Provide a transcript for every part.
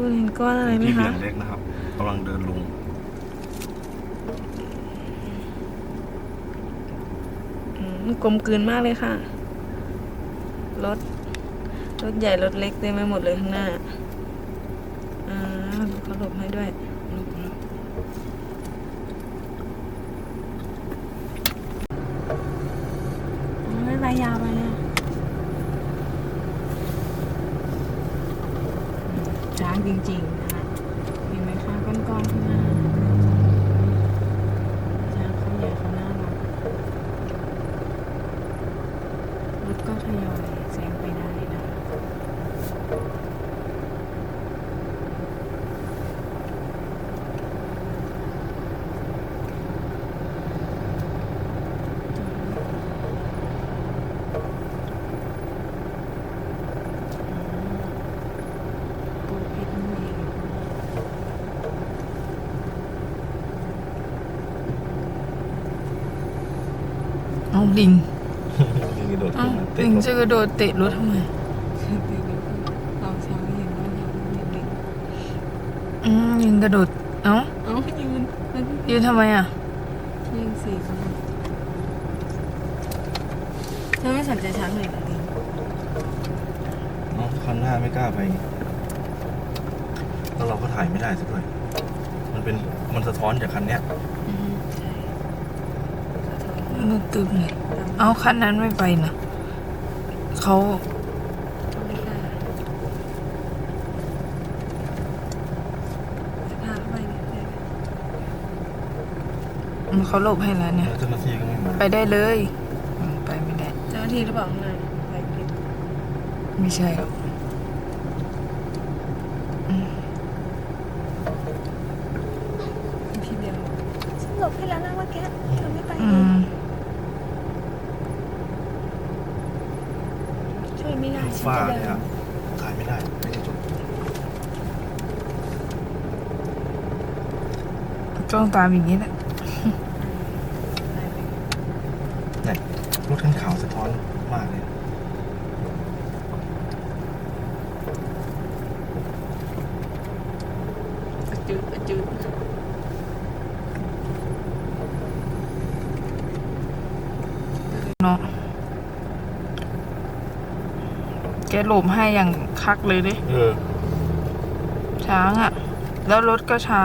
คุณเห็นก้อนอะไรไหมที่เหคะลี่ยมเล็กนะครับกำลังเดินลงกลมกลืนมากเลยค่ะ รถ รถใหญ่รถเล็กเต็มไปหมดเลยข้างหน้า อ่าเขาหลบให้ด้วยหลบหลบอ๋อไม่ไปยาวไปนะช้าง จริงๆนะคะเห็นไหมคะก้อนๆข้างหน้าช้างเขาใหญ่เขาน่ารัก รถก็ทยอยแซงไปได้นะคะ ปูเพชรนั่นเอง เอาลิงมีกระโดดเอ้าขึ้นมาเตะลิงรถจะกระโดดเตะรถทำไมตอนเช้าเห็นว่าอยากเห็นลิงอืมลิงกระโดด เอ้าเอ้ายืนยืนทำไมอะลิงสี่คนเธอไม่สนใจช้างเลยเหรอลิงเอ้าคันหน้าไม่กล้าไปแล้วเราก็ถ่ายไม่ได้สักด้วยมันเป็นมันสะท้อนจากคันเนี้ยอืมใช่ มันตึมเลย เอาคันนั้นไม่ไปนะเขาเขาหลบให้แล้วเนี่ยแล้วเจ้าหน้าที่ก็ไม่มาไปได้เลยอืมไปไม่ได้ เจ้าหน้าที่หรือเปล่าข้างในไปผิดไม่ใช่หรอกอืมทีเดียวฉันหลบให้แล้วนะเมื่อกี้เธอไม่ไปอืเลยม ช่ วยไม่ได้ฉันฝ้าจะเดิเนี่ยนถ่ายไม่ได้ ไม่ได้จบจ้องตามอย่างนี้แหละไหนรถคันขาวสะท้อนมากเลยจืดจืดเนาะ แกหลบให้อย่างคักเลยดิเออ ช้างอะ่ะ แล้วรถก็ช้า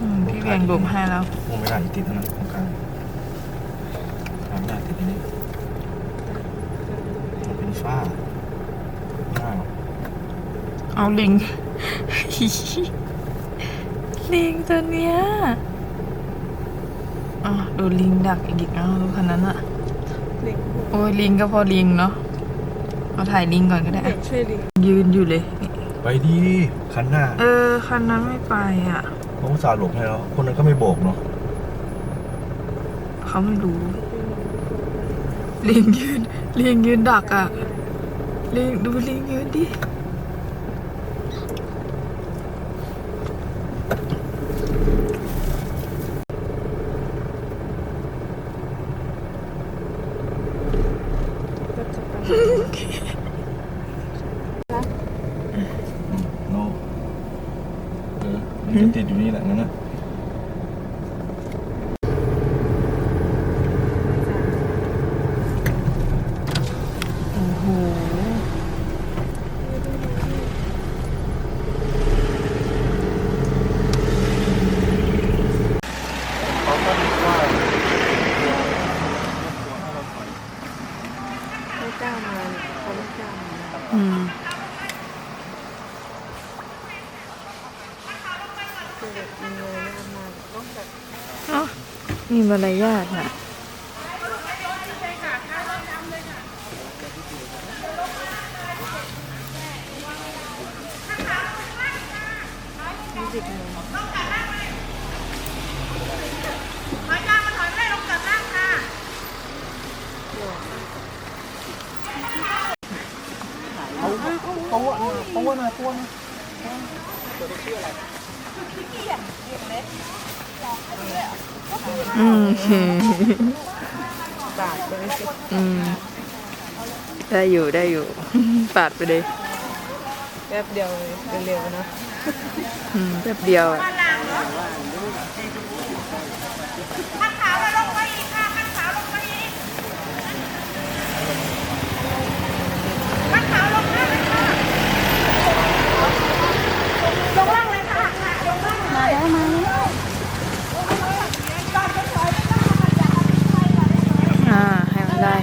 อืมพี่เบียงหลบให้แล้วคงไม่ได้ติดนะตรงกลางทำไม่ได้ติดอันนี้มันเป็นฝ้าไม่ได้หรอกเอาลิง ลิงตัวเนี้ยอ๋อโดนลิงดักอีกเอารถคันนั้นอะ โอ้ยลิงก็พอลิงเนาะเอาถ่ายลิงก่อนก็ได้อะช่วยลิงยืนอยู่เลย ไปดีคันหน้าเออคันนั้นไม่ไปอะ เขาอุตส่าห์หลบให้แล้ว คนนั้นก็ไม่โบกเนาะเขาไม่รู้ลิงยืนลิงยืนดักอะลิงดูลิงยืนดิ โนเออมัน จะติดอยู่นี่แหละงั้นนะ โอ้โห เขาก็คิดว่า ไม่กล้ามาเขาไม่กล้ามา อืม คือแบบมี เงยหน้ามาต้องแบบเอ้ามีมารยาทอะรู้สึกงงตัวนะตัวนะตัวนะ อืมบาดไปเลยสิอืม ได้อยู่ได้อยู่ ปาดไปเลยป๊บเดียวเลยเร็วๆนะอืมแป๊บเดียวอะ อ่า ให้มันได้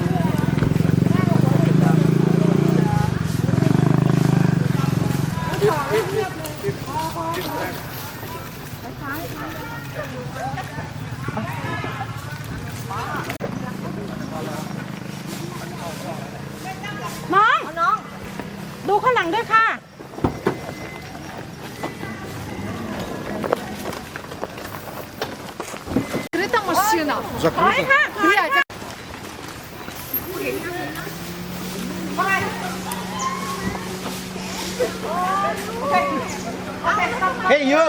น้องน้อง ดูข้างหลังด้วยค่ะถอยค่ะถอยค่ะเฮ้ยยู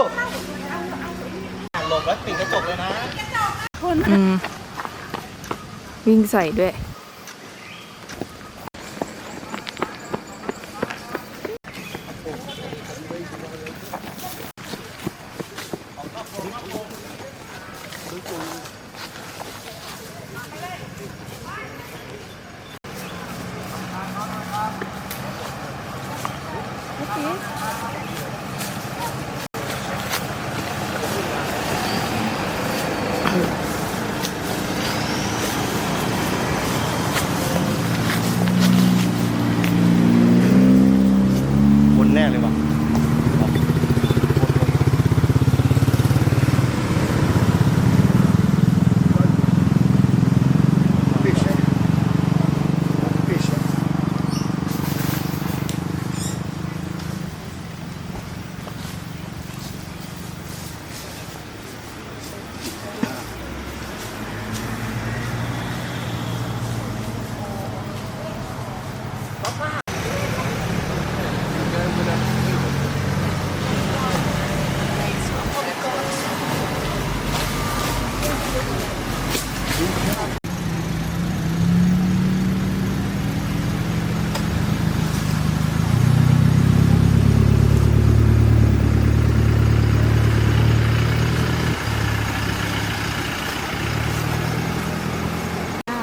หลบแล้วติดกระจกเลยนะ อืม วิ่งใส่ด้วย คนแน่เลยว่ะ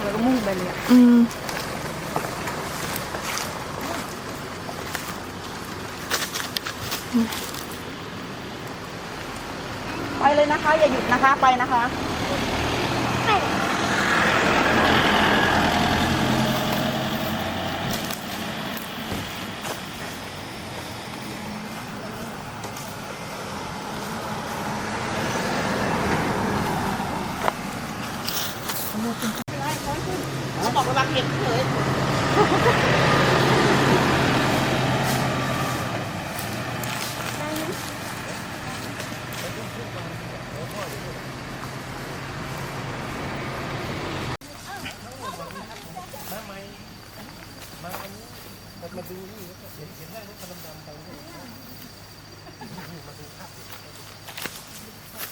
แล้วก็มุ่งไปเลย อืม ไปเลย นะคะ อย่าหยุดนะคะไปนะคะบอกระวังเห็บเฉย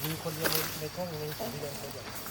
มีคนเดียวในในกล้องในสีแดงตัวใหญ่